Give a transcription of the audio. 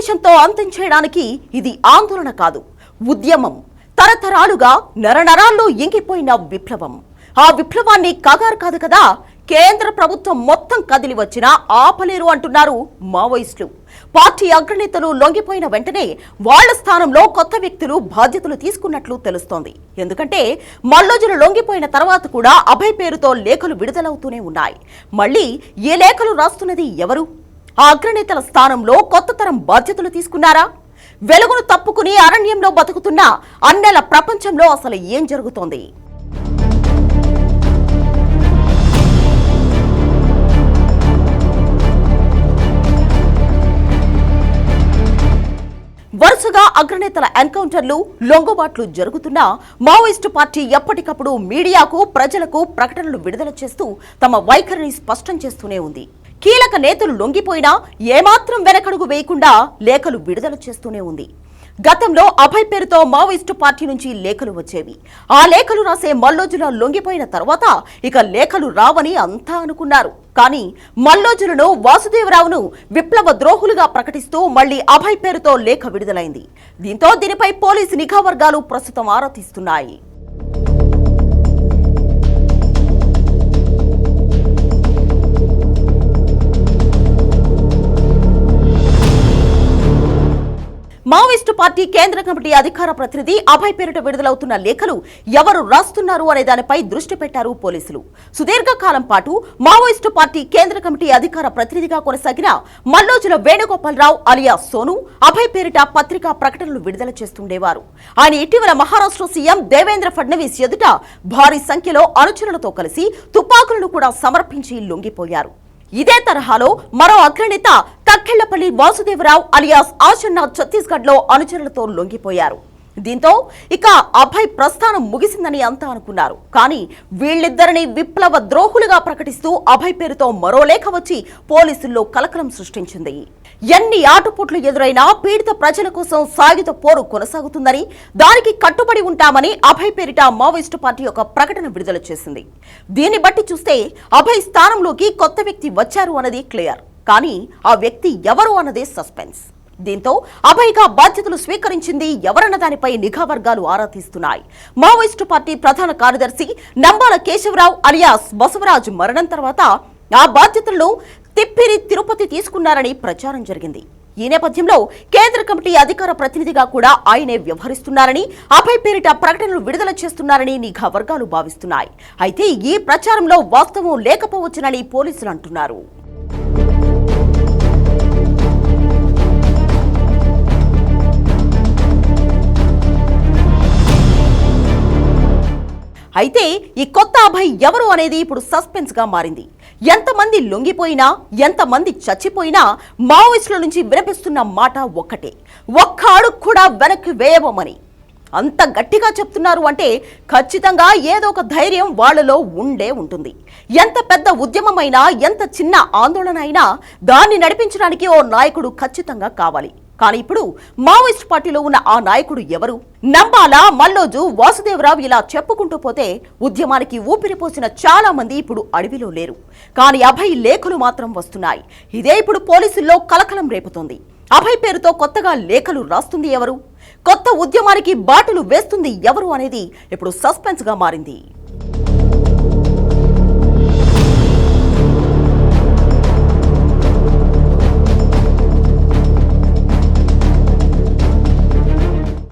నిమిషంతో అంతం చేయడానికి ఇది ఆందోళన కాదు. ఉద్యమం తరతరాలుగా నరనరాల్లో ఇంగిపోయిన విప్లవం. ఆ విప్లవాన్ని కగారు కాదు కదా కేంద్ర ప్రభుత్వం మొత్తం కదిలి వచ్చినా ఆపలేరు అంటున్నారు మావోయిస్టులు. పార్టీ అగ్రనేతలు లొంగిపోయిన వెంటనే వాళ్ళ స్థానంలో కొత్త వ్యక్తులు బాధ్యతలు తీసుకున్నట్లు తెలుస్తోంది. ఎందుకంటే మల్లోజులు లొంగిపోయిన తర్వాత కూడా అభయ్ పేరుతో లేఖలు విడుదలవుతూనే ఉన్నాయి. మళ్ళీ ఏ లేఖలు రాస్తున్నది ఎవరు? ఆ అగ్రనేతల స్థానంలో కొత్త తరం బాధ్యతలు తీసుకున్నారా? వెలుగును తప్పుకుని అరణ్యంలో బతుకుతున్న అన్నెల ప్రపంచంలో అసలు ఏం జరుగుతోంది? వరుసగా అగ్రనేతల ఎన్కౌంటర్లు లొంగుబాట్లు జరుగుతున్నా మావోయిస్టు పార్టీ ఎప్పటికప్పుడు మీడియాకు ప్రజలకు ప్రకటనలు విడుదల చేస్తూ తమ వైఖరిని స్పష్టం చేస్తూనే ఉంది. కీలక నేతలు లొంగిపోయినా ఏమాత్రం వెనకడుగు వేయకుండా లేఖలు విడుదల చేస్తూనే ఉంది. గతంలో అభయ్ పేరుతో మావోయిస్టు పార్టీ నుంచి లేఖలు వచ్చేవి. ఆ లేఖలు రాసే మల్లోజుల లొంగిపోయిన తర్వాత ఇక లేఖలు రావని అంతా అనుకున్నారు. కానీ మల్లోజులను వాసుదేవరావును విప్లవ ద్రోహులుగా ప్రకటిస్తూ మళ్ళీ అభయ్ పేరుతో లేఖ విడుదలైంది. దీంతో దీనిపై పోలీసు నిఘా వర్గాలు ప్రస్తుతం ఆరా తీస్తున్నాయి. పార్టీ కేంద్ర కమిటీ అధికార ప్రతినిధి అభయ్ పేరిట విడుదలవుతున్న లేఖలు ఎవరు రాస్తున్నారు అనే దానిపై దృష్టి పెట్టారు పోలీసులు. సుదీర్ఘకాలం పాటు మావోయిస్టు పార్టీ కేంద్ర కమిటీ అధికార ప్రతినిధిగా కొనసాగిన మల్లోజుల వేణుగోపాలరావు అలియా సోను అభయ్ పేరిట పత్రికా ప్రకటనలు విడుదల చేస్తుండేవారు. ఆయన ఇటీవల మహారాష్ట్ర సీఎం దేవేంద్ర ఫడ్నవీస్ ఎదుట భారీ సంఖ్యలో అనుచరులతో కలిసి తుపాకులను కూడా సమర్పించి లొంగిపోయారు. ఇదే తరహాలో మరో అగ్రనేత తక్కెళ్ళపల్లి వాసుదేవరావు అలియాస్ ఆచన్న ఛత్తీస్గఢ్లో అనుచరులతో లొంగిపోయారు. దీంతో ఇక అభయ్ ప్రస్థానం ముగిసిందని అంతా అనుకున్నారు. కానీ వీళ్ళిద్దరిని విప్లవ ద్రోహులుగా ప్రకటిస్తూ అభయ్ పేరుతో మరో లేఖ వచ్చి పోలీసుల్లో కలకలం సృష్టించింది. ఎన్ని ఆటుపోట్లు ఎదురైనా పీడిత ప్రజల కోసం సాయుధ పోరు కొనసాగుతుందని దానికి కట్టుబడి ఉంటామని అభయ్ పేరిట మావోయిస్టు పార్టీ ఒక ప్రకటన విడుదల చేసింది. దీన్ని బట్టి చూస్తే అభయ్ స్థానంలోకి కొత్త వ్యక్తి వచ్చారు అన్నది క్లియర్. కానీ ఆ వ్యక్తి ఎవరు అన్నదే సస్పెన్స్. దీంతో అభయ్గా బాధ్యతలు స్వీకరించింది ఎవరన్న దానిపై నిఘా వర్గాలు ఆరా తీస్తున్నాయి. మావోయిస్టు పార్టీ ప్రధాన కార్యదర్శి నంబాల కేశవరావు అలియాస్ బసవరాజు మరణం తర్వాత ఆ బాధ్యతలను తిప్పిరి తిరుపతి తీసుకున్నారని ప్రచారం జరిగింది. ఈ నేపథ్యంలో కేంద్ర కమిటీ అధికార ప్రతినిధిగా కూడా ఆయనే వ్యవహరిస్తున్నారని అభయ్ పేరిట ప్రకటనలు విడుదల చేస్తున్నారని నిఘా వర్గాలు భావిస్తున్నాయి. అయితే ఈ ప్రచారంలో వాస్తవం లేకపోవచ్చునని పోలీసులు అంటున్నారు. అయితే ఈ కొత్త అభయ్ ఎవరు అనేది ఇప్పుడు సస్పెన్స్గా మారింది. ఎంతమంది లొంగిపోయినా ఎంతమంది చచ్చిపోయినా మావోయిస్టుల నుంచి వినిపిస్తున్న మాట ఒక్కటే. ఒక్క అడుగు కూడా వెనక్కి వేయబోమని. అంత గట్టిగా చెప్తున్నారు అంటే ఖచ్చితంగా ఏదో ఒక ధైర్యం వాళ్ళలో ఉండే ఉంటుంది. ఎంత పెద్ద ఉద్యమమైనా ఎంత చిన్న ఆందోళన అయినా దాన్ని నడిపించడానికి ఓ నాయకుడు ఖచ్చితంగా కావాలి. కానీ ఇప్పుడు మావోయిస్ట్ పార్టీలో ఉన్న ఆ నాయకుడు ఎవరు? నంబాల మల్లోజు వాసుదేవరావు ఇలా చెప్పుకుంటూ పోతే ఉద్యమానికి ఊపిరిపోసిన చాలా మంది ఇప్పుడు అడవిలో లేరు. కానీ అభయ్ లేఖలు మాత్రం వస్తున్నాయి. ఇదే ఇప్పుడు పోలీసుల్లో కలకలం రేపుతోంది. అభయ్ పేరుతో కొత్తగా లేఖలు రాస్తుంది ఎవరు? కొత్త ఉద్యమానికి బాటలు వేస్తుంది ఎవరు అనేది ఇప్పుడు సస్పెన్స్గా మారింది.